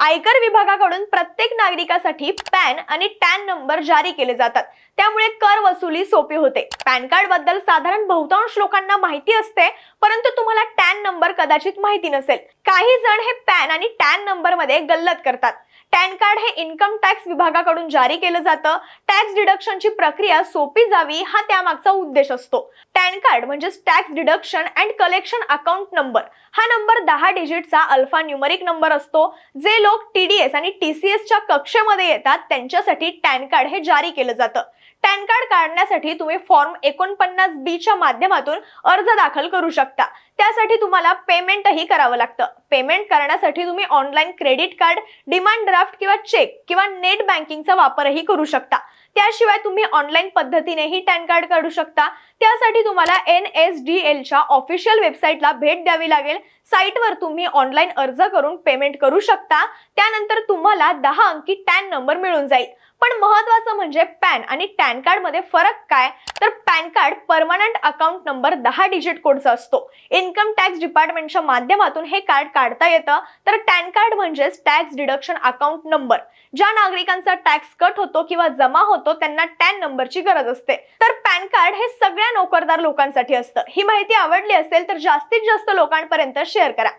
आयकर विभागाकडून प्रत्येक नागरिकासाठी पॅन आणि टॅन नंबर जारी केले जातात. त्यामुळे कर वसुली सोपी होते. पॅन कार्डबद्दल साधारण बहुतांश लोकांना माहिती असते परंतु तुम्हाला टॅन नंबर कदाचित माहिती नसेल. काही जण हे पॅन आणि टॅन नंबरमध्ये गल्लत करतात. टॅन कार्ड हे इन्कम टॅक्स विभागाकडून जारी केलं जातं. टॅक्स डिडक्शनची प्रक्रिया सोपी जावी हा त्यामागचा उद्देश असतो. टॅन कार्ड म्हणजे tax deduction and collection account number. हा नंबर दहा डिजिटचा अल्फा न्यूमरिक नंबर असतो. जे लोक टीडीएस आणि टीसीएस च्या कक्षेमध्ये येतात त्यांच्यासाठी टॅन कार्ड हे जारी केलं जातं. टॅन कार्ड काढण्यासाठी तुम्ही फॉर्म एकोणपन्नास बी च्या माध्यमातून अर्ज दाखल करू शकता. त्यासाठी तुम्हाला पेमेंटही करावं लागतं. पेमेंट करण्यासाठी तुम्ही online credit card demand draft किंवा चेक किंवा नेट बँकिंगचा वापरही करू शकता. त्याशिवाय तुम्ही ऑनलाईन पद्धतीनेही टॅन कार्ड काढू शकता. त्यासाठी तुम्हाला एन एस डी एलच्या ऑफिशियल वेबसाईटला भेट द्यावी लागेल. साईटवर तुम्ही ऑनलाईन अर्ज करून पेमेंट करू शकता. त्यानंतर तुम्हाला दहा अंकी टॅन नंबर मिळून जाईल. पण महत्वाचं म्हणजे पॅन आणि टॅन कार्डमध्ये फरक काय? तर PAN card permanent account number दहा डिजिट कोडचा असतो. इन्कम टॅक्स डिपार्टमेंटच्या माध्यमातून हे कार्ड काढता येतं. तर टॅन कार्ड म्हणजेच टॅक्स डिडक्शन अकाउंट नंबर ज्या नागरिकांचा टॅक्स कट होतो किंवा जमा होतो होतो त्यांना टॅन नंबरची गरज असते. तर पॅन कार्ड हे सगळ्या नोकरदार लोकांसाठी असतं. ही माहिती आवडली असेल तर जास्तीत जास्त लोकांपर्यंत शेअर करा.